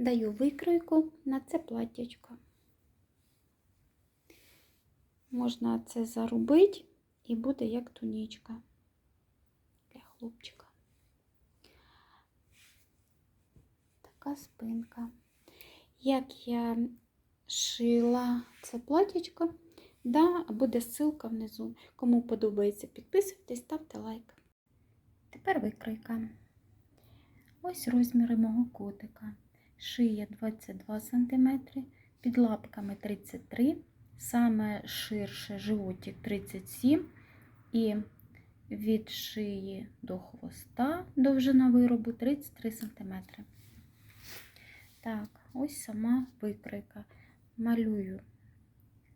даю викройку на це платтячко. Можна це зарубити і буде як тунічка для хлопчика. Така спинка. Як я шила це платтячко, да, буде ссылка внизу. Кому подобається, підписуйтесь, ставте лайк. Тепер викройка. Ось розміри мого котика. Шия 22 см, під лапками 33 саме ширше животик 37 і від шиї до хвоста довжина виробу 33 см. Так, ось сама викройка. Малюю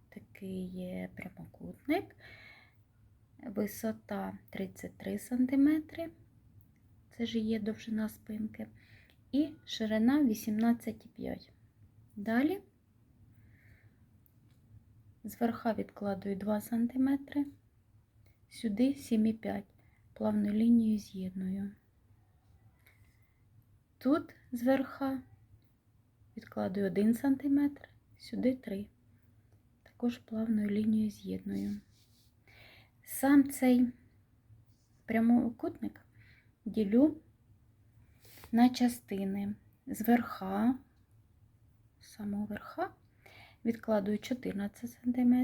такий прямокутник, висота 33 см, це ж є довжина спинки, і ширина 18,5 Далі. Зверха відкладую 2 см, сюди 7,5 плавну лінію з'єдную. Тут зверха відкладую 1 см, сюди 3 також плавною лінією з'єдную. Сам цей прямокутник ділю на частини зверха, самого верха відкладую 14 см,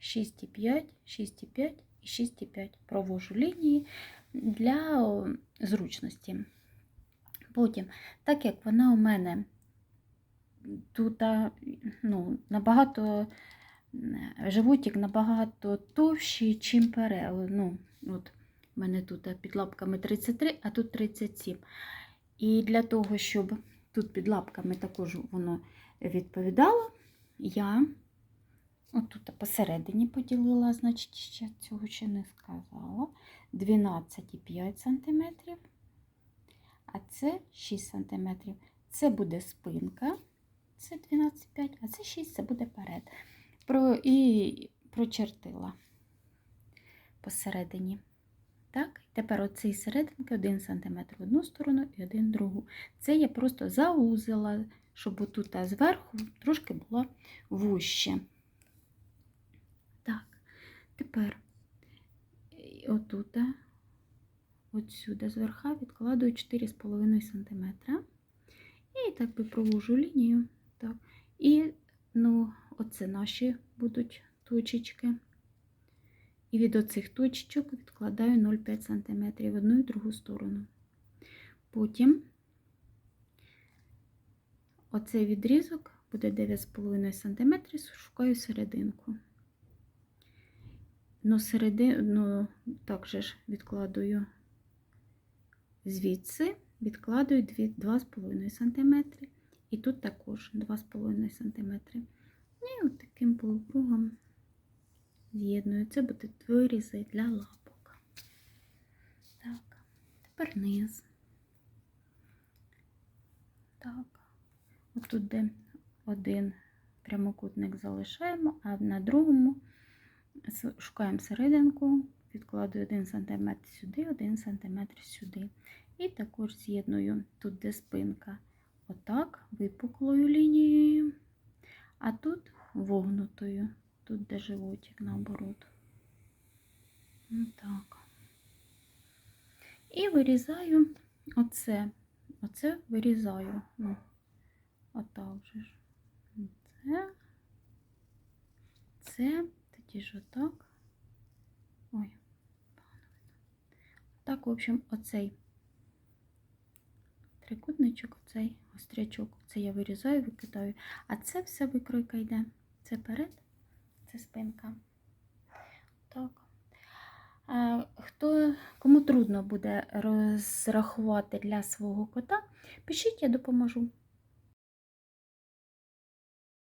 6,5, 6,5 і 6,5. Провожу лінії для зручності. Потім, так як вона у мене тут ну, набагато животик набагато товщий, чим пере. Ну, от, у мене тут під лапками 33, а тут 37. І для того, щоб тут під лапками також воно відповідало, я отут посередині поділила, значить, ще цього ще не сказала. 12,5 см, а це 6 см. Це буде спинка, це 12,5, а це 6 це буде перед. Про, І прочертила посередині. Так, тепер оцей серединки 1 см в одну сторону і один в другу. Це я просто заузила, щоб отут зверху трошки була вужче. Так, тепер отут, отсюди зверха відкладую 4,5 см. І так би провожу лінію. Так. І, ну, оце наші будуть точечки. І від оцих точечок відкладаю 0,5 см в одну і другу сторону. Потім оцей відрізок буде 9,5 см, шукаю серединку. Но середину також відкладую звідси, відкладую 2,5 см. І тут також 2,5 см. І от таким полукругом з'єдную. Це будуть вирізи для лапок. Так, тепер низ. Так, отут де один прямокутник залишаємо, а на другому шукаємо серединку, відкладую 1 см сюди, 1 см сюди. І також з'єдную тут, де спинка, отак, випуклою лінією, а тут вогнутою, тут де животик наоборот. Так. І вирізаю оце, оце вирізаю. Ну, отак же ж. Це, це, тоді ж отак. Ой, так, в общем, оцей трикутничок, оцей острячок. Це я вирізаю, викидаю. А це все викройка йде. Це перед, це спинка. Так. Хто, Кому трудно буде розрахувати для свого кота, пишіть, я допоможу.